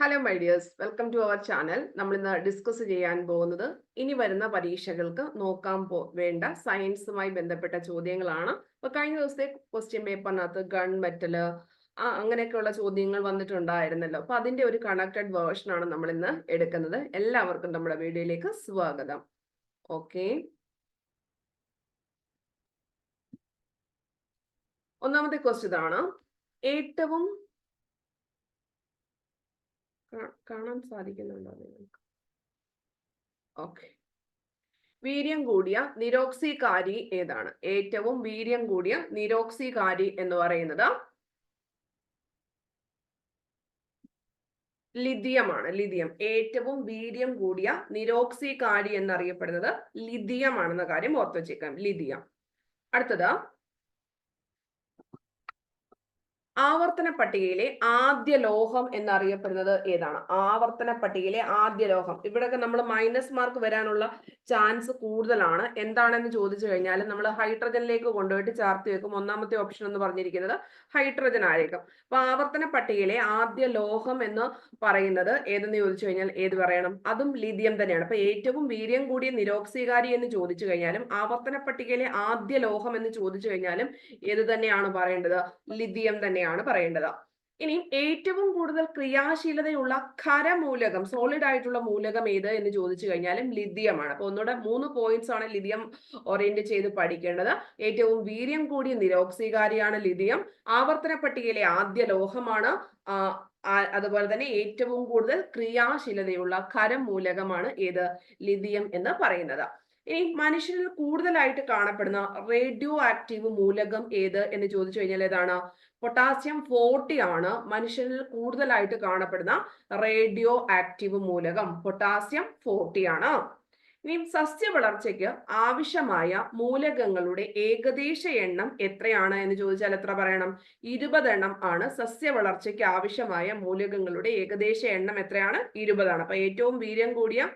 Hello my dears welcome to our channel നമ്മൾ ഇന്ന് discuss ചെയ്യാൻ പോകുന്നത് ഇനി വരുന്ന പരീക്ഷകൾക്ക് നോക്കാൻ പോ വേണ്ട സയൻസുമായി ബന്ധപ്പെട്ട ചോദ്യങ്ങളാണ്. ഇപ്പൊ കഴിഞ്ഞ ദിവസത്തെ ക്വസ്റ്റ്യൻ പേപ്പറിനകത്ത് ഗൺ മെറ്റൽ അങ്ങനെയൊക്കെയുള്ള ചോദ്യങ്ങൾ വന്നിട്ടുണ്ടായിരുന്നല്ലോ. അപ്പൊ അതിന്റെ ഒരു കണക്റ്റഡ് വേർഷൻ ആണ് നമ്മൾ ഇന്ന് എടുക്കുന്നത്. എല്ലാവർക്കും നമ്മുടെ വീഡിയോയിലേക്ക് സ്വാഗതം. ഓക്കെ ഒന്നാമത്തെ ക്വസ്റ്റ്യൻ ഇതാണ്. ഏറ്റവും കാണാൻ സാധിക്കുന്നുണ്ടോ നിങ്ങൾക്ക്? ഓക്കെ വീര്യം കൂടിയ നിരോക്സികാരി ഏതാണ്? ഏറ്റവും വീര്യം കൂടിയ നിരോക്സികാരി എന്ന് പറയുന്നത് ലിഥിയമാണ്. ലിഥിയം. ഏറ്റവും വീര്യം കൂടിയ നിരോക്സികാരി എന്നറിയപ്പെടുന്നത് ലിഥിയമാണെന്ന കാര്യം ഓർത്തു വെച്ചേക്കാം. ലിഥിയം. അടുത്തത് ആവർത്തന പട്ടികയിലെ ആദ്യ ലോഹം എന്നറിയപ്പെടുന്നത് ഏതാണ്? ആവർത്തന പട്ടികയിലെ ആദ്യ ലോഹം. ഇവിടെയൊക്കെ നമ്മൾ മൈനസ് മാർക്ക് വരാനുള്ള ചാൻസ് കൂടുതലാണ്. എന്താണെന്ന് ചോദിച്ചു കഴിഞ്ഞാൽ നമ്മൾ ഹൈഡ്രജനിലേക്ക് കൊണ്ടുപോയിട്ട് ചേർത്ത് വെക്കും. ഒന്നാമത്തെ ഓപ്ഷൻ എന്ന് പറഞ്ഞിരിക്കുന്നത് ഹൈഡ്രജൻ ആയിരിക്കും. അപ്പൊ ആവർത്തന പട്ടികയിലെ ആദ്യ ലോഹം എന്ന് പറയുന്നത് ഏതെന്ന് ചോദിച്ചു കഴിഞ്ഞാൽ ഏത് പറയണം? അതും ലിഥിയം തന്നെയാണ്. അപ്പൊ ഏറ്റവും വീര്യം കൂടിയ നിരോക്സീകാരി എന്ന് ചോദിച്ചു കഴിഞ്ഞാലും ആവർത്തന പട്ടികയിലെ ആദ്യ ലോഹം എന്ന് ചോദിച്ചു കഴിഞ്ഞാലും ഏത് തന്നെയാണ് പറയേണ്ടത്? ലിഥിയം തന്നെയാണ്. പറയേണ്ടത്. ഇനി ഏറ്റവും കൂടുതൽ ക്രിയാശീലതയുള്ള ഖരമൂലകം സോളിഡ് ആയിട്ടുള്ള മൂലകം ഏത് എന്ന് ചോദിച്ചു കഴിഞ്ഞാലും ലിഥിയമാണ്. അപ്പൊ ഒന്നുകൂടെ മൂന്ന് പോയിന്റ്സ് ആണ് ലിഥിയം ഓറിയന്റ് ചെയ്ത് പഠിക്കേണ്ടത്. ഏറ്റവും വീര്യം കൂടിയ നിരോക്സികാരിയാണ് ലിഥിയം. ആവർത്തന പട്ടികയിലെ ആദ്യ ലോഹമാണ് അതുപോലെ തന്നെ ഏറ്റവും കൂടുതൽ ക്രിയാശീലതയുള്ള ഖരം മൂലകമാണ് ഏത്? ലിഥിയം എന്ന് പറയുന്നത്. ഇനി മനുഷ്യരിൽ കൂടുതലായിട്ട് കാണപ്പെടുന്ന റേഡിയോ ആക്റ്റീവ് മൂലകം ഏത് എന്ന് ചോദിച്ചു കഴിഞ്ഞാൽ ഏതാണ്? പൊട്ടാസ്യം ഫോർട്ടി ആണ്. മനുഷ്യരിൽ കൂടുതലായിട്ട് കാണപ്പെടുന്ന റേഡിയോ ആക്റ്റീവ് മൂലകം. പൊട്ടാസ്യം ഫോർട്ടി ആണ്. ഇനി സസ്യ വളർച്ചയ്ക്ക് ആവശ്യമായ മൂലകങ്ങളുടെ ഏകദേശ എണ്ണം എത്രയാണ് എന്ന് ചോദിച്ചാൽ എത്ര പറയണം? ഇരുപതെണ്ണം ആണ്. സസ്യ വളർച്ചയ്ക്ക് ആവശ്യമായ മൂലകങ്ങളുടെ ഏകദേശ എണ്ണം എത്രയാണ്? ഇരുപതാണ് അപ്പൊ ഏറ്റവും വീര്യം കൂടിയ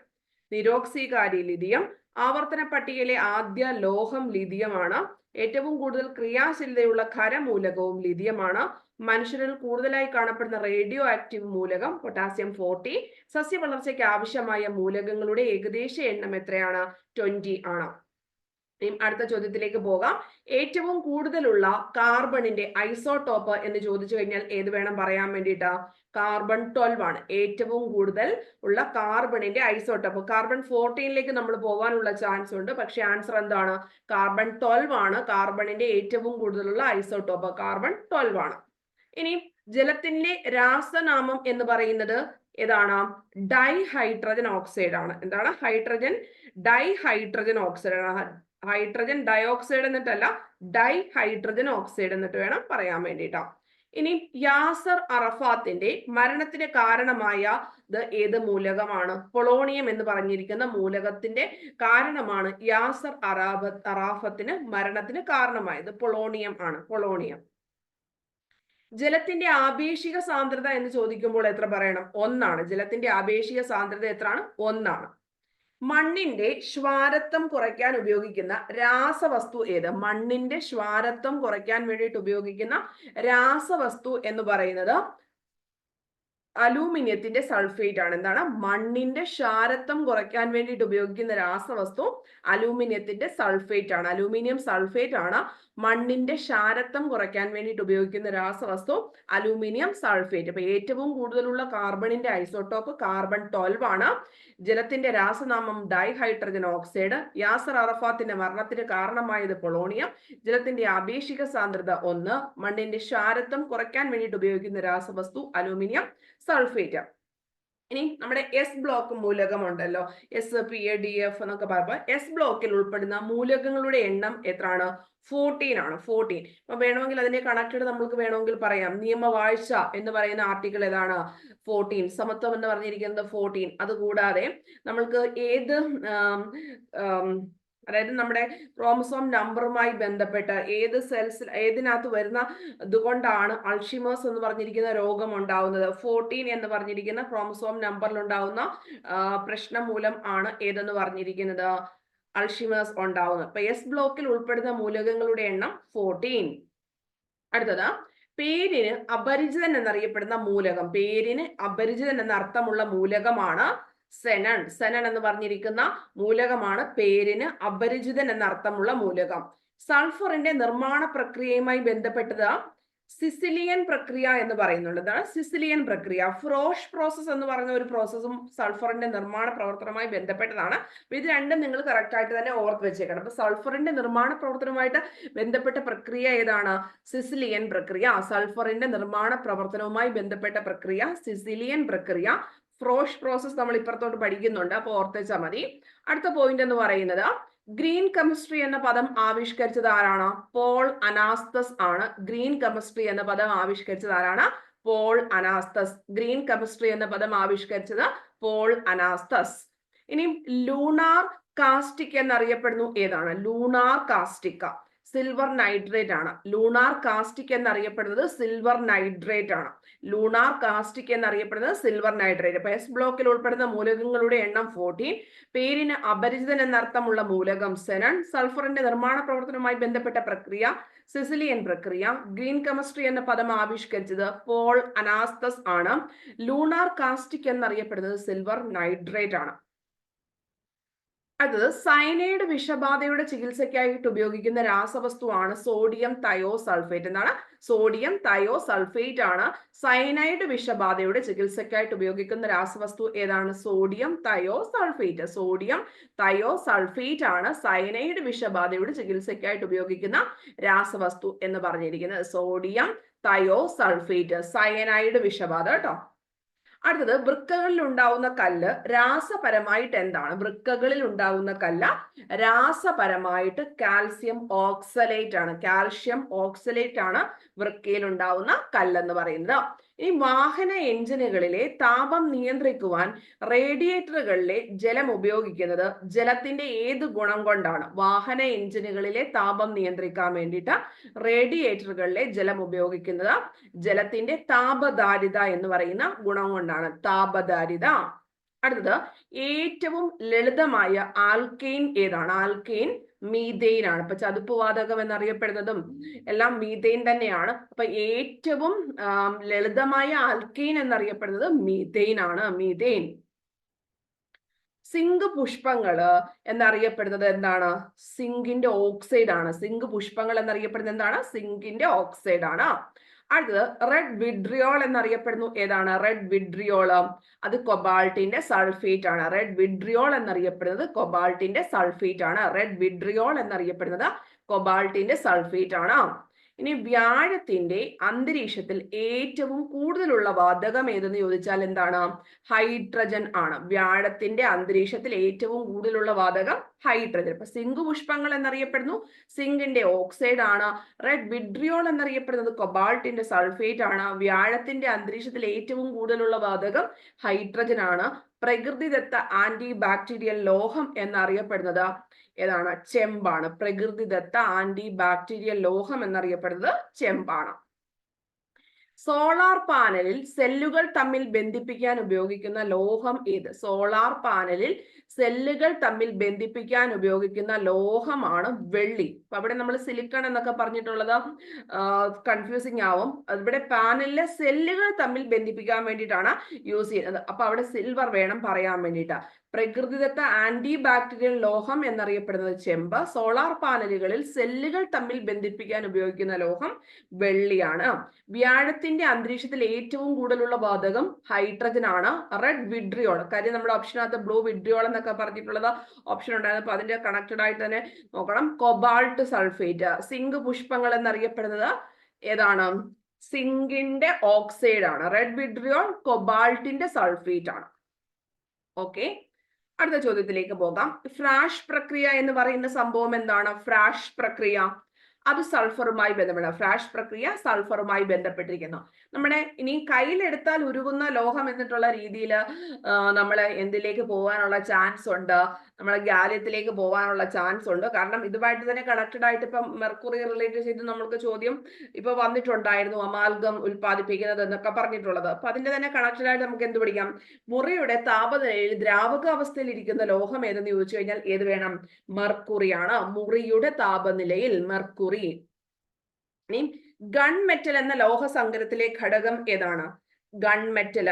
നിരോക്സികാരി ലിഥിയം ആവർത്തന പട്ടികയിലെ ആദ്യ ലോഹം ലിഥിയമാണ്. ഏറ്റവും കൂടുതൽ ക്രിയാശീലതയുള്ള ഖരമൂലകവും ലിഥിയമാണ്. മനുഷ്യരിൽ കൂടുതലായി കാണപ്പെടുന്ന റേഡിയോ ആക്റ്റീവ് മൂലകം പൊട്ടാസ്യം ഫോർട്ടി. സസ്യ വളർച്ചയ്ക്ക് ആവശ്യമായ മൂലകങ്ങളുടെ ഏകദേശ എണ്ണം എത്രയാണ്? ട്വന്റി ആണ്. അടുത്ത ചോദ്യത്തിലേക്ക് പോകാം. ഏറ്റവും കൂടുതലുള്ള കാർബണിന്റെ ഐസോടോപ്പ് എന്ന് ചോദിച്ചു കഴിഞ്ഞാൽ ഏത് വേണം പറയാൻ വേണ്ടിയിട്ട്? കാർബൺ ട്വൽവ് ആണ്. ഏറ്റവും കൂടുതൽ ഉള്ള കാർബണിന്റെ ഐസോടോപ്പ്. കാർബൺ ഫോർട്ടീനിലേക്ക് നമ്മൾ പോകാനുള്ള ചാൻസ് ഉണ്ട്. പക്ഷെ ആൻസർ എന്താണ്? കാർബൺ ട്വൽവ് ആണ്. കാർബണിന്റെ ഏറ്റവും കൂടുതലുള്ള ഐസോടോപ്പ്. കാർബൺ ട്വൽവ് ആണ്. ഇനി ജലത്തിന്റെ രാസനാമം എന്ന് പറയുന്നത് ഏതാണ്? ഡൈഹൈഡ്രജൻ ഓക്സൈഡ് ആണ് എന്താണ്? ഹൈഡ്രജൻ ഡൈഹൈഡ്രജൻ ഓക്സൈഡ് ആണ് ഹൈഡ്രജൻ ഡയോക്സൈഡ് എന്നിട്ടല്ല ഡൈ ഹൈഡ്രജൻ ഓക്സൈഡ് എന്നിട്ട് വേണം പറയാൻ വേണ്ടിയിട്ടോ ഇനി യാസർ അറഫാത്തിന്റെ മരണത്തിന് കാരണമായ ഏത് മൂലകമാണ്? പൊളോണിയം എന്ന് പറഞ്ഞിരിക്കുന്ന മൂലകത്തിന്റെ കാരണമാണ് യാസർ അറാബ അറാഫത്തിന് മരണത്തിന് കാരണമായത്. പൊളോണിയം ആണ് പൊളോണിയം. ജലത്തിന്റെ ആപേക്ഷിക സാന്ദ്രത എന്ന് ചോദിക്കുമ്പോൾ എത്ര പറയണം? ഒന്നാണ്. ജലത്തിന്റെ ആപേക്ഷിക സാന്ദ്രത എത്രയാണ്? ഒന്നാണ്. മണ്ണിന്റെ ശ്വാരത്വം കുറയ്ക്കാൻ ഉപയോഗിക്കുന്ന രാസവസ്തു ഏത്? മണ്ണിന്റെ ശ്വാരത്വം കുറയ്ക്കാൻ വേണ്ടിയിട്ട് ഉപയോഗിക്കുന്ന രാസവസ്തു എന്ന് പറയുന്നത് അലൂമിനിയത്തിന്റെ സൾഫേറ്റ് ആണ്. എന്താണ്? മണ്ണിന്റെ ക്ഷാരത്വം കുറയ്ക്കാൻ വേണ്ടിയിട്ട് ഉപയോഗിക്കുന്ന രാസവസ്തു അലൂമിനിയത്തിന്റെ സൾഫേറ്റ് ആണ്. അലൂമിനിയം സൾഫേറ്റ് ആണ് മണ്ണിന്റെ ക്ഷാരത്വം കുറയ്ക്കാൻ വേണ്ടിയിട്ട് ഉപയോഗിക്കുന്ന രാസവസ്തു അലൂമിനിയം സൾഫേറ്റ്. അപ്പൊ ഏറ്റവും കൂടുതലുള്ള കാർബണിന്റെ ഐസോട്ടോപ്പ് കാർബൺ ട്വൽവ് ആണ്. ജലത്തിന്റെ രാസനാമം ഡൈഹൈഡ്രജൻ ഓക്സൈഡ്. യാസർ അറഫാത്തിന്റെ മരണത്തിന് കാരണമായത് പൊളോണിയം. ജലത്തിന്റെ ആപേക്ഷിക സാന്ദ്രത ഒന്ന്. മണ്ണിന്റെ ക്ഷാരത്വം കുറയ്ക്കാൻ വേണ്ടിയിട്ട് ഉപയോഗിക്കുന്ന രാസവസ്തു അലൂമിനിയം സൾഫേറ്റ് ഇനി നമ്മുടെ S block മൂലകമുണ്ടല്ലോ. S P A D F എന്നൊക്കെ പറയുമ്പോൾ എസ് ബ്ലോക്കിൽ ഉൾപ്പെടുന്ന മൂലകങ്ങളുടെ എണ്ണം എത്രയാണ്? ഫോർട്ടീൻ ആണ്. ഫോർട്ടീൻ അപ്പൊ വേണമെങ്കിൽ അതിന്റെ കണക്റ്റഡ് നമുക്ക് വേണമെങ്കിൽ പറയാം. നിയമവാഴ്ച എന്ന് പറയുന്ന ആർട്ടിക്കിൾ ഏതാണ്? ഫോർട്ടീൻ സമത്വം എന്ന് പറഞ്ഞിരിക്കുന്നത് ഫോർട്ടീൻ അതുകൂടാതെ നമ്മൾക്ക് ഏത് അതായത് നമ്മുടെ ക്രോമസോം നമ്പറുമായി ബന്ധപ്പെട്ട ഏത് സെൽസ് ഏതിനകത്ത് വരുന്ന ഇതുകൊണ്ടാണ് അൾഷിമേഴ്സ് എന്ന് പറഞ്ഞിരിക്കുന്ന രോഗം ഉണ്ടാവുന്നത്. ഫോർട്ടീൻ എന്ന് പറഞ്ഞിരിക്കുന്ന ക്രോമസോം നമ്പറിൽ ഉണ്ടാവുന്ന പ്രശ്നം മൂലം ആണ് ഏതെന്ന് പറഞ്ഞിരിക്കുന്നത്? അൾഷിമേഴ്സ് ഉണ്ടാവുന്നത്. അപ്പൊ എസ് ബ്ലോക്കിൽ ഉൾപ്പെടുന്ന മൂലകങ്ങളുടെ എണ്ണം ഫോർട്ടീൻ അടുത്തത് പേരിന് അപരിചിതൻ എന്നറിയപ്പെടുന്ന മൂലകം. പേരിന് അപരിചിതൻ എന്ന അർത്ഥമുള്ള മൂലകമാണ് സെനൺ സെനൺ എന്ന് പറഞ്ഞിരിക്കുന്ന മൂലകമാണ് പേരിന് അപരിചിതൻ എന്ന അർത്ഥമുള്ള മൂലകം. സൾഫറിന്റെ നിർമ്മാണ പ്രക്രിയയുമായി ബന്ധപ്പെട്ടത് സിസിലിയൻ പ്രക്രിയ എന്ന് പറയുന്നുണ്ട്. എന്താണ് സിസിലിയൻ പ്രക്രിയ. ഫ്രോഷ് പ്രോസസ് എന്ന് പറയുന്ന ഒരു പ്രോസസ്സും സൾഫറിന്റെ നിർമ്മാണ പ്രവർത്തനവുമായി ബന്ധപ്പെട്ടതാണ്. അപ്പൊ ഇത് രണ്ടും നിങ്ങൾ കറക്റ്റ് ആയിട്ട് തന്നെ ഓർത്ത് വെച്ചേക്കണം. അപ്പൊ സൾഫറിന്റെ നിർമ്മാണ പ്രവർത്തനവുമായിട്ട് ബന്ധപ്പെട്ട പ്രക്രിയ ഏതാണ്? സിസിലിയൻ പ്രക്രിയ. സൾഫറിന്റെ നിർമ്മാണ പ്രവർത്തനവുമായി ബന്ധപ്പെട്ട പ്രക്രിയ സിസിലിയൻ പ്രക്രിയ. ഫ്രോഷ് പ്രോസസ് നമ്മൾ ഇപ്പുറത്തോട്ട് പഠിക്കുന്നുണ്ട്. അപ്പോൾ ഓർത്തേച്ചാൽ മതി. അടുത്ത പോയിന്റ് എന്ന് പറയുന്നത് ഗ്രീൻ കെമിസ്ട്രി എന്ന പദം ആവിഷ്കരിച്ചത് ആരാണ്? പോൾ അനാസ്തസ് ആണ്. ഗ്രീൻ കെമിസ്ട്രി എന്ന പദം ആവിഷ്കരിച്ചത് ആരാണ്? പോൾ അനാസ്തസ്. ഗ്രീൻ കെമിസ്ട്രി എന്ന പദം ആവിഷ്കരിച്ചത് പോൾ അനാസ്തസ്. ഇനി ലൂണാർ കാസ്റ്റിക് എന്നറിയപ്പെടുന്നു. ഏതാണ്? ലൂണാർ കാസ്റ്റിക്ക. സിൽവർ നൈട്രേറ്റ് ആണ്. ലൂണാർ കാസ്റ്റിക് എന്നറിയപ്പെടുന്നത് സിൽവർ നൈട്രേറ്റ് ആണ്. ലൂണാർ കാസ്റ്റിക് എന്നറിയപ്പെടുന്നത് സിൽവർ നൈട്രേറ്റ് അപ്പൊ എസ് ബ്ലോക്കിൽ ഉൾപ്പെടുന്ന മൂലകങ്ങളുടെ എണ്ണം ഫോർട്ടീൻ പേരിന് അപരിചിതൻ എന്നർത്ഥമുള്ള മൂലകം സെനൺ സൾഫറിന്റെ നിർമ്മാണ പ്രവർത്തനവുമായി ബന്ധപ്പെട്ട പ്രക്രിയ സിസിലിയൻ പ്രക്രിയ. ഗ്രീൻ കെമിസ്ട്രി എന്ന പദം ആവിഷ്കരിച്ചത് പോൾ അനാസ്തസ് ആണ്. ലൂണാർ കാസ്റ്റിക് എന്നറിയപ്പെടുന്നത് സിൽവർ നൈട്രേറ്റ് ആണ്. അടുത്തത് സയനൈഡ് വിഷബാധയുടെ ചികിത്സയ്ക്കായിട്ട് ഉപയോഗിക്കുന്ന രാസവസ്തുവാണ് സോഡിയം തയോ സൾഫേറ്റ് എന്താണ് സോഡിയം തയോ സൾഫേറ്റ് ആണ് സൈനൈഡ് വിഷബാധയുടെ ചികിത്സയ്ക്കായിട്ട് ഉപയോഗിക്കുന്ന രാസവസ്തു ഏതാണ്? Sodium thio sulphate sodium thio sulphate ആണ് സൈനൈഡ് വിഷബാധയുടെ ചികിത്സയ്ക്കായിട്ട് ഉപയോഗിക്കുന്ന രാസവസ്തു എന്ന് പറഞ്ഞിരിക്കുന്നത്. സോഡിയം തയോ സൾഫേറ്റ് സയനൈഡ് വിഷബാധ കേട്ടോ. അടുത്തത് വൃക്കകളിൽ ഉണ്ടാവുന്ന കല്ല് രാസപരമായിട്ട് എന്താണ്? വൃക്കകളിൽ ഉണ്ടാവുന്ന കല്ല് രാസപരമായിട്ട് കാൽസ്യം ഓക്സലേറ്റ് ആണ് കാൽഷ്യം ഓക്സലേറ്റ് ആണ് വൃക്കയിൽ ഉണ്ടാവുന്ന കല്ലെന്ന് പറയുന്നത്. ഈ വാഹന എഞ്ചിനുകളിലെ താപം നിയന്ത്രിക്കുവാൻ റേഡിയേറ്ററുകളിലെ ജലം ഉപയോഗിക്കുന്നത് ജലത്തിന്റെ ഏത് ഗുണം കൊണ്ടാണ്? വാഹന എഞ്ചിനുകളിലെ താപം നിയന്ത്രിക്കാൻ വേണ്ടിയിട്ട് റേഡിയേറ്ററുകളിലെ ജലം ഉപയോഗിക്കുന്നത് ജലത്തിന്റെ താപധാരിത എന്ന് പറയുന്ന ഗുണം കൊണ്ടാണ്. താപധാരിത. അടുത്തത് ഏറ്റവും ലളിതമായ ആൽക്കെയിൻ ഏതാണ്? ആൽക്കെയിൻ മീതെയിൻ ആണ് ഇപ്പൊ ചതുപ്പ് വാതകം എന്നറിയപ്പെടുന്നതും എല്ലാം മീതെയിൻ തന്നെയാണ്. അപ്പൊ ഏറ്റവും ലളിതമായ ആൽക്കെയിൻ എന്നറിയപ്പെടുന്നത് മീതെയിൻ ആണ് മീതെയിൻ സിങ്ക് പുഷ്പങ്ങൾ എന്നറിയപ്പെടുന്നത് എന്താണ്? സിങ്കിന്റെ ഓക്സൈഡ് ആണ് സിങ്ക് പുഷ്പങ്ങൾ എന്നറിയപ്പെടുന്നത് എന്താണ്? സിങ്കിന്റെ ഓക്സൈഡ് ആണ് അടുത്തത് റെഡ് വിഡ്രിയോൾ എന്നറിയപ്പെടുന്നു. ഏതാണ്? റെഡ് വിഡ്രിയോൾ അത് കൊബാൾട്ടിന്റെ സൾഫേറ്റ് ആണ്. റെഡ് വിഡ്രിയോൾ എന്നറിയപ്പെടുന്നത് കൊബാൾട്ടിന്റെ സൾഫേറ്റ് ആണ്. റെഡ് വിഡ്രിയോൾ എന്നറിയപ്പെടുന്നത് കൊബാൾട്ടിന്റെ സൾഫേറ്റ് ആണ്. ഇനി വ്യാഴത്തിന്റെ അന്തരീക്ഷത്തിൽ ഏറ്റവും കൂടുതലുള്ള വാതകം ഏതെന്ന് ചോദിച്ചാൽ എന്താണ്? ഹൈഡ്രജൻ ആണ്. വ്യാഴത്തിന്റെ അന്തരീക്ഷത്തിൽ ഏറ്റവും കൂടുതലുള്ള വാതകം ഹൈഡ്രജൻ. ഇപ്പൊ സിങ്ക് പുഷ്പങ്ങൾ എന്നറിയപ്പെടുന്നു. സിങ്കിന്റെ ഓക്സൈഡ് ആണ്. റെഡ് വിഡ്രിയോൾ എന്നറിയപ്പെടുന്നത് കൊബാൾട്ടിന്റെ സൾഫേറ്റ് ആണ്. വ്യാഴത്തിന്റെ അന്തരീക്ഷത്തിൽ ഏറ്റവും കൂടുതലുള്ള വാതകം ഹൈഡ്രജൻ ആണ്. പ്രകൃതിദത്ത ആന്റി ബാക്ടീരിയൽ ലോഹം എന്നറിയപ്പെടുന്നത് ഏതാണ്? ചെമ്പാണ്. പ്രകൃതിദത്ത ആന്റി ബാക്ടീരിയൽ ലോഹം എന്നറിയപ്പെടുന്നത് ചെമ്പാണ്. സോളാർ പാനലിൽ സെല്ലുകൾ തമ്മിൽ ബന്ധിപ്പിക്കാൻ ഉപയോഗിക്കുന്ന ലോഹം ഏത്? സോളാർ പാനലിൽ സെല്ലുകൾ തമ്മിൽ ബന്ധിപ്പിക്കാൻ ഉപയോഗിക്കുന്ന ലോഹമാണ് വെള്ളി. അപ്പൊ അവിടെ നമ്മൾ സിലിക്കൺ എന്നൊക്കെ പറഞ്ഞിട്ടുള്ളത് കൺഫ്യൂസിങ് ആവും. ഇവിടെ പാനലിലെ സെല്ലുകൾ തമ്മിൽ ബന്ധിപ്പിക്കാൻ വേണ്ടിയിട്ടാണ് യൂസ് ചെയ്യുന്നത്. അപ്പൊ അവിടെ സിൽവർ വേണം പറയാൻ വേണ്ടിയിട്ട്. പ്രകൃതിദത്ത ആന്റി ബാക്ടീരിയൽ ലോഹം എന്നറിയപ്പെടുന്നത് ചെമ്പ്. സോളാർ പാനലുകളിൽ സെല്ലുകൾ തമ്മിൽ ബന്ധിപ്പിക്കാൻ ഉപയോഗിക്കുന്ന ലോഹം വെള്ളിയാണ്. വ്യാഴത്തിന്റെ അന്തരീക്ഷത്തിൽ ഏറ്റവും കൂടുതലുള്ള വാതകം ഹൈഡ്രജൻ ആണ്. റെഡ് വിഡ്രിയോൾ കാര്യം നമ്മുടെ ഓപ്ഷനകത്ത് ബ്ലൂ വിഡ്രിയോൾ എന്നൊക്കെ പറഞ്ഞിട്ടുള്ളത് ഓപ്ഷൻ ഉണ്ടായിരുന്നു. അപ്പൊ അതിന്റെ കണക്റ്റഡ് ആയിട്ട് തന്നെ നോക്കണം. കൊബാൾട്ട് സൾഫേറ്റ് സിങ്ക് പുഷ്പങ്ങൾ എന്നറിയപ്പെടുന്നത് ഏതാണ്? സിങ്കിന്റെ ഓക്സൈഡ് ആണ്. റെഡ് വിഡ്രിയോൾ കൊബാൾട്ടിന്റെ സൾഫേറ്റ് ആണ്. ഓക്കെ അടുത്ത ചോദ്യത്തിലേക്ക് പോകാം. ഫ്രാഷ് പ്രക്രിയ എന്ന് പറയുന്ന സംഭവം എന്താണ്? ഫ്രാഷ് പ്രക്രിയ. അത് സൾഫറുമായി ബന്ധപ്പെട്ട ഫ്രാഷ് പ്രക്രിയ സൾഫറുമായി ബന്ധപ്പെട്ടിരിക്കുന്നു. നമ്മുടെ ഇനി കയ്യിലെടുത്താൽ ഉരുകുന്ന ലോഹം എന്നിട്ടുള്ള രീതിയിൽ നമ്മൾ എന്തിലേക്ക് പോകാനുള്ള ചാൻസ് ഉണ്ട്. നമ്മളെ ഗാലിയത്തിലേക്ക് പോകാനുള്ള ചാൻസ് ഉണ്ട്. കാരണം ഇതുമായിട്ട് തന്നെ കണക്റ്റഡ് ആയിട്ട് ഇപ്പം മെർക്കുറി റിലേറ്റഡ് ചെയ്ത് നമ്മൾക്ക് ചോദ്യം ഇപ്പൊ വന്നിട്ടുണ്ടായിരുന്നു അമാൽഗം ഉൽപ്പാദിപ്പിക്കുന്നത് എന്നൊക്കെ പറഞ്ഞിട്ടുള്ളത്. അപ്പൊ അതിന്റെ തന്നെ കണക്റ്റഡ് ആയിട്ട് നമുക്ക് എന്ത് പിടിക്കാം മുറിയുടെ താപനിലയിൽ ദ്രാവക അവസ്ഥയിൽ ഇരിക്കുന്ന ലോഹം ഏതെന്ന് ചോദിച്ചു കഴിഞ്ഞാൽ ഏത് വേണം? മെർക്കുറിയാണ് മുറിയുടെ താപനിലയിൽ മെർക്കുറി ഇനി ഗൺ മെറ്റൽ എന്ന ലോഹസങ്കരത്തിലെ ഘടകം ഏതാണ്? ഗൺ മെറ്റല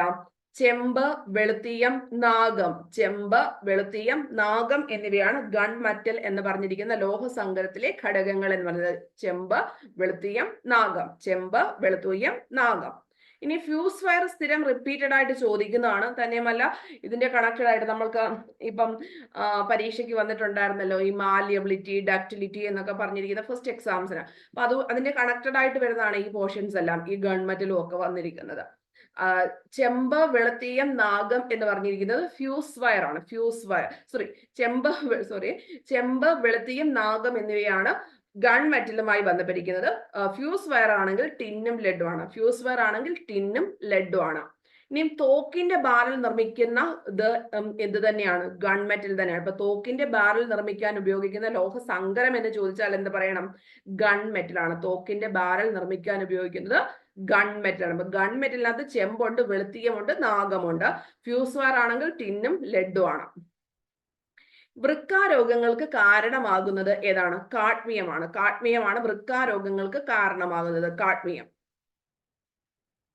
ചെമ്പ് വെളുത്തീയം നാഗം. ചെമ്പ് വെളുത്തീയം നാഗം എന്നിവയാണ് ഗൺ മെറ്റൽ എന്ന് പറഞ്ഞിരിക്കുന്ന ലോഹസങ്കരത്തിലെ ഘടകങ്ങൾ എന്ന് പറയുന്നത് ചെമ്പ് വെളുത്തീയം നാഗം. ചെമ്പ് വെളുത്തീയം നാഗം. ഇനി ഫ്യൂസ് വയർ സ്ഥിരം റിപ്പീറ്റഡ് ആയിട്ട് ചോദിക്കുന്നതാണ്. തന്നെയുമല്ല ഇതിന്റെ കണക്റ്റഡ് ആയിട്ട് നമ്മൾക്ക് ഇപ്പം പരീക്ഷയ്ക്ക് വന്നിട്ടുണ്ടായിരുന്നല്ലോ ഈ മാലിയബിലിറ്റി ഡക്റ്റിലിറ്റി എന്നൊക്കെ പറഞ്ഞിരിക്കുന്ന ഫസ്റ്റ് എക്സാംസിന് അപ്പൊ അത് അതിന്റെ കണക്റ്റഡ് ആയിട്ട് വരുന്നതാണ് ഈ പോർഷൻസ് എല്ലാം ഈ ഗവൺമെന്റിലും ഒക്കെ വന്നിരിക്കുന്നത്. ചെമ്പ് വെളുത്തീയം നാഗം എന്ന് പറഞ്ഞിരിക്കുന്നത് ഫ്യൂസ് വയർ ആണ്. ഫ്യൂസ് വയർ സോറി ചെമ്പ് സോറി ചെമ്പ് വെളുത്തീയം നാഗം എന്നിവയാണ് ഗൺ മെറ്റലുമായി ബന്ധപ്പെട്ടിരിക്കുന്നത് ഫ്യൂസ് വയർ ആണെങ്കിൽ ടിന്നും ലെഡും ആണ്. ഫ്യൂസ് വയർ ആണെങ്കിൽ ടിന്നും ലെഡും ആണ്. ഇനിയും തോക്കിന്റെ ബാരൽ നിർമ്മിക്കുന്ന ഇത് എന്ത് തന്നെയാണ്? ഗൺ മെറ്റൽ തന്നെയാണ്. ഇപ്പൊ തോക്കിന്റെ ബാരൽ നിർമ്മിക്കാൻ ഉപയോഗിക്കുന്ന ലോഹ സങ്കരം എന്ന് ചോദിച്ചാൽ എന്ത് പറയണം? ഗൺ മെറ്റൽ ആണ്. തോക്കിന്റെ ബാരൽ നിർമ്മിക്കാൻ ഉപയോഗിക്കുന്നത് ഗൺ മെറ്റൽ ആണ്. ഗൺ മെറ്റലിനകത്ത് ചെമ്പുണ്ട് വെളുത്തീയമുണ്ട് നാഗമുണ്ട്. ഫ്യൂസ് വയർ ആണെങ്കിൽ ടിന്നും ലെഡും ആണ്. വൃക്കാരോഗങ്ങൾക്ക് കാരണമാകുന്നത് ഏതാണ്? കാഠ്മിയമാണ്. കാഠ്മിയമാണ് വൃക്കാരോഗങ്ങൾക്ക് കാരണമാകുന്നത്. കാഠ്മിയം.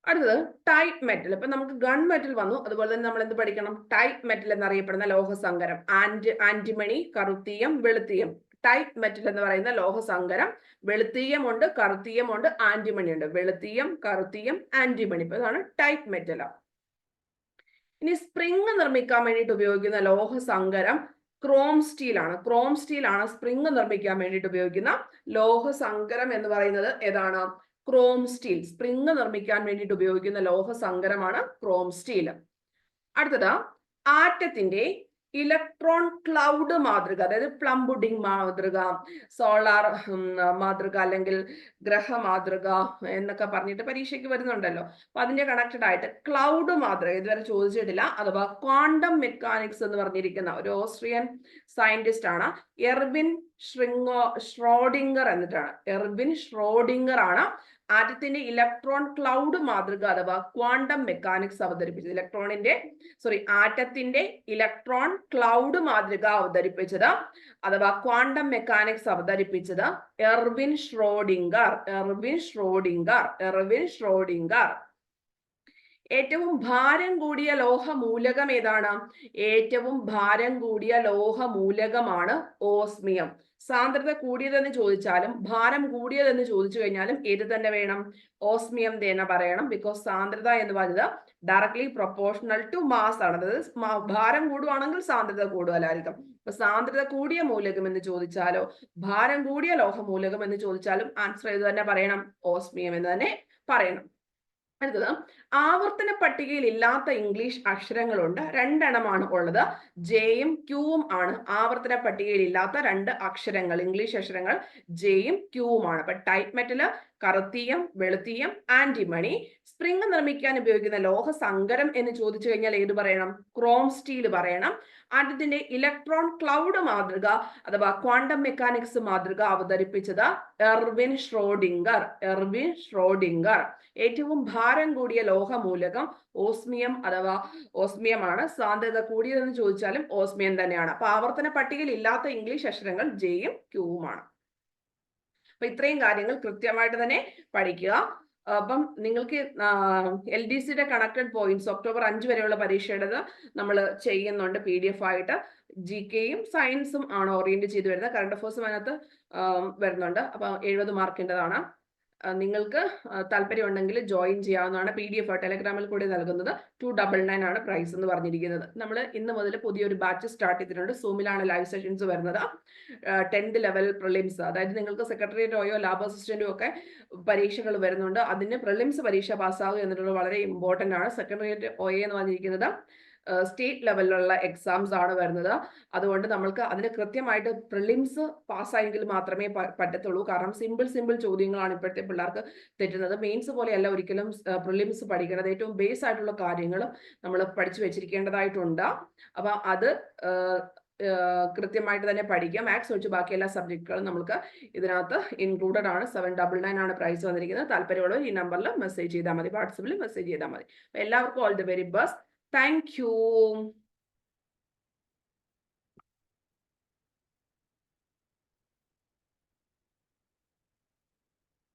അടുത്തത് ടൈപ്പ് മെറ്റൽ ഇപ്പൊ നമുക്ക് ഗൺ മെറ്റൽ വന്നു. അതുപോലെ തന്നെ നമ്മൾ എന്ത് പഠിക്കണം? ടൈപ്പ് മെറ്റൽ എന്നറിയപ്പെടുന്ന ലോഹസങ്കരം. ആന്റി ആന്റിമണി കറുത്തീയം വെളുത്തീയം. ടൈപ്പ് മെറ്റൽ എന്ന് പറയുന്ന ലോഹസങ്കരം. വെളുത്തീയമുണ്ട് കറുത്തീയമുണ്ട് ആന്റിമണി ഉണ്ട് വെളുത്തീയം കറുത്തീയം ആന്റിമണി ഇപ്പൊ ഇതാണ് ടൈപ്പ് മെറ്റൽ ഇനി സ്പ്രിങ് നിർമ്മിക്കാൻ വേണ്ടിയിട്ട് ഉപയോഗിക്കുന്ന ലോഹസങ്കരം ക്രോം സ്റ്റീൽ ആണ്. ക്രോം സ്റ്റീൽ ആണ് സ്പ്രിങ് നിർമ്മിക്കാൻ വേണ്ടിയിട്ട് ഉപയോഗിക്കുന്ന ലോഹസങ്കരം എന്ന് പറയുന്നത് ഏതാണ്? ക്രോം സ്റ്റീൽ സ്പ്രിങ് നിർമ്മിക്കാൻ വേണ്ടിയിട്ട് ഉപയോഗിക്കുന്ന ലോഹസങ്കരമാണ് ക്രോം സ്റ്റീൽ അടുത്തത് ആറ്റത്തിന്റെ ഇലക്ട്രോൺ ക്ലൗഡ് മാതൃക അതായത് പ്ലം പുഡിംഗ് മാതൃക സോളാർ മാതൃക അല്ലെങ്കിൽ ഗ്രഹ മാതൃക എന്നൊക്കെ പറഞ്ഞിട്ട് പരീക്ഷയ്ക്ക് വരുന്നുണ്ടല്ലോ. അപ്പൊ അതിന്റെ കണക്റ്റഡ് ആയിട്ട് ക്ലൗഡ് മാതൃക ഇതുവരെ ചോദിച്ചിട്ടില്ല. അഥവാ ക്വാണ്ടം മെക്കാനിക്സ് എന്ന് പറഞ്ഞിരിക്കുന്ന ഒരു ഓസ്ട്രിയൻ സയന്റിസ്റ്റ് ആണ്. എർവിൻ ഷ്രിങ്ങോ ഷ്രോഡിംഗർ എന്നിട്ടാണ്. എർബിൻ ഷ്രോഡിംഗർ ആണ് ആറ്റത്തിന്റെ ഇലക്ട്രോൺ ക്ലൗഡ് മാതൃക അഥവാ ക്വാണ്ടം മെക്കാനിക്സ് അവതരിപ്പിച്ചത്. ഇലക്ട്രോണിന്റെ സോറി ആറ്റത്തിന്റെ ഇലക്ട്രോൺ ക്ലൗഡ് മാതൃക അവതരിപ്പിച്ചത് അഥവാ ക്വാണ്ടം മെക്കാനിക്സ് അവതരിപ്പിച്ചത് Erwin Schrodinger Erwin Schrodinger Erwin Schrodinger ഏറ്റവും ഭാരം കൂടിയ ലോഹ മൂലകം ഏതാണ്? ഏറ്റവും ഭാരം കൂടിയ ലോഹ മൂലകമാണ് ഓസ്മിയം. സാന്ദ്രത കൂടിയതെന്ന് ചോദിച്ചാലും ഭാരം കൂടിയതെന്ന് ചോദിച്ചു കഴിഞ്ഞാലും ഏത് തന്നെ വേണം? ഓസ്മിയം തന്നെ പറയണം. ബിക്കോസ് സാന്ദ്രത എന്ന് പറയുന്നത് ഡയറക്ട്ലി പ്രൊപ്പോർഷണൽ ടു മാസ് ആണ്. അതായത് ഭാരം കൂടുവാണെങ്കിൽ സാന്ദ്രത കൂടുതലായിരിക്കും അപ്പൊ സാന്ദ്രത കൂടിയ മൂലകം എന്ന് ചോദിച്ചാലോ ഭാരം കൂടിയ ലോഹ മൂലകം എന്ന് ചോദിച്ചാലും ആൻസർ ഏത് തന്നെ പറയണം? ഓസ്മിയം എന്ന് തന്നെ പറയണം. അടുത്തത് ആവർത്തന പട്ടികയിൽ ഇല്ലാത്ത ഇംഗ്ലീഷ് അക്ഷരങ്ങളുണ്ട്. രണ്ടെണ്ണമാണ് ഉള്ളത്. ജെയും ക്യൂവും ആണ്. ആവർത്തന പട്ടികയിൽ ഇല്ലാത്ത രണ്ട് അക്ഷരങ്ങൾ ഇംഗ്ലീഷ് അക്ഷരങ്ങൾ. ജെയും ക്യൂവും ആണ്. അപ്പൊ ടൈപ്പ് മെറ്റൽ കറുത്തീയം വെളുത്തീയം ആന്റിമണി സ്പ്രിങ് നിർമ്മിക്കാൻ ഉപയോഗിക്കുന്ന ലോഹ സങ്കരം എന്ന് ചോദിച്ചു കഴിഞ്ഞാൽ ഏത് പറയണം? ക്രോം സ്റ്റീൽ പറയണം. ആദ്യത്തിന്റെ ഇലക്ട്രോൺ ക്ലൗഡ് മാതൃക അഥവാ ക്വാണ്ടം മെക്കാനിക്സ് മാതൃക അവതരിപ്പിച്ചത് എർവിൻ ഷ്രോഡിംഗർ എർവിൻ ഷ്രോഡിംഗർ ഏറ്റവും ഭാരം കൂടിയ ലോഹമൂലകം ഓസ്മിയം അഥവാ ഓസ്മിയമാണ്. സാന്ദ്രത കൂടിയതെന്ന് ചോദിച്ചാലും ഓസ്മിയം തന്നെയാണ്. അപ്പൊ ആവർത്തന പട്ടികയിൽ ഇല്ലാത്ത ഇംഗ്ലീഷ് അക്ഷരങ്ങൾ ജെയും ക്യൂവുമാണ് അപ്പൊ ഇത്രയും കാര്യങ്ങൾ കൃത്യമായിട്ട് തന്നെ പഠിക്കുക. അപ്പം നിങ്ങൾക്ക് എൽ ഡി സിയുടെ കണക്റ്റഡ് പോയിന്റ്സ് ഒക്ടോബർ അഞ്ച് വരെയുള്ള പരീക്ഷയുടേത് നമ്മൾ ചെയ്യുന്നുണ്ട് പി ഡി എഫ് ആയിട്ട്. ജി കെയും സയൻസും ആണ് ഓറിയന്റ് ചെയ്ത് വരുന്നത്. കറണ്ട് അഫേഴ്സും അതിനകത്ത് വരുന്നുണ്ട്. അപ്പൊ എഴുപത് മാർക്കിന്റെതാണ് നിങ്ങൾക്ക് താല്പര്യമുണ്ടെങ്കിൽ ജോയിൻ ചെയ്യാവുന്നതാണ് പി ഡി എഫ് ടെലഗ്രാമിൽ കൂടി നൽകുന്നത്. ടു ഡബിൾ നയൻ ആണ് പ്രൈസ് എന്ന് പറഞ്ഞിരിക്കുന്നത്. നമ്മൾ ഇന്ന് മുതൽ പുതിയൊരു ബാച്ച് സ്റ്റാർട്ട് ചെയ്തിട്ടുണ്ട്. സൂമിലാണ് ലൈവ് സെഷൻസ് വരുന്നത്. ടെൻത്ത് ലെവൽ പ്രിലിംസ് അതായത് നിങ്ങൾക്ക് സെക്രട്ടറിയേറ്റോയോ ലാബ് അസിസ്റ്റന്റോ ഒക്കെ പരീക്ഷകൾ വരുന്നുണ്ട്. അതിന് പ്രിലിംസ് പരീക്ഷ പാസ്സാവുക എന്നുള്ളത് വളരെ ഇമ്പോർട്ടന്റ് ആണ്. സെക്രട്ടേറിയറ്റ് ഒ എന്ന് പറഞ്ഞിരിക്കുന്നത്. സ്റ്റേറ്റ് ലെവലിലുള്ള എക്സാംസ് ആണ് വരുന്നത്. അതുകൊണ്ട് നമ്മൾക്ക് അതിന് കൃത്യമായിട്ട് പ്രിലിംസ് പാസ്സായെങ്കിൽ മാത്രമേ പറ്റത്തുള്ളൂ. കാരണം സിമ്പിൾ സിമ്പിൾ ചോദ്യങ്ങളാണ് ഇപ്പോഴത്തെ പിള്ളേർക്ക് തെറ്റുന്നത്. മെയിൻസ് പോലെയല്ല ഒരിക്കലും പ്രിലിംസ് പഠിക്കേണ്ടത്. ഏറ്റവും ബേസ് ആയിട്ടുള്ള കാര്യങ്ങളും നമ്മൾ പഠിച്ചു വെച്ചിരിക്കേണ്ടതായിട്ടുണ്ട്. അപ്പൊ അത് കൃത്യമായിട്ട് തന്നെ പഠിക്കാം മാത്സ് ഒഴിച്ച് ബാക്കി എല്ലാ സബ്ജക്റ്റുകളും നമുക്ക് ഇതിനകത്ത് ഇൻക്ലൂഡഡ് ആണ്. സെവൻ ഡബിൾ നയൻ ആണ് പ്രൈസ് വന്നിരിക്കുന്നത്. താല്പര്യമുള്ളവർ ഈ നമ്പറിൽ മെസ്സേജ് ചെയ്താൽ മതി. വാട്സപ്പിൽ മെസ്സേജ് ചെയ്താൽ മതി. എല്ലാവർക്കും all the very best Thank you.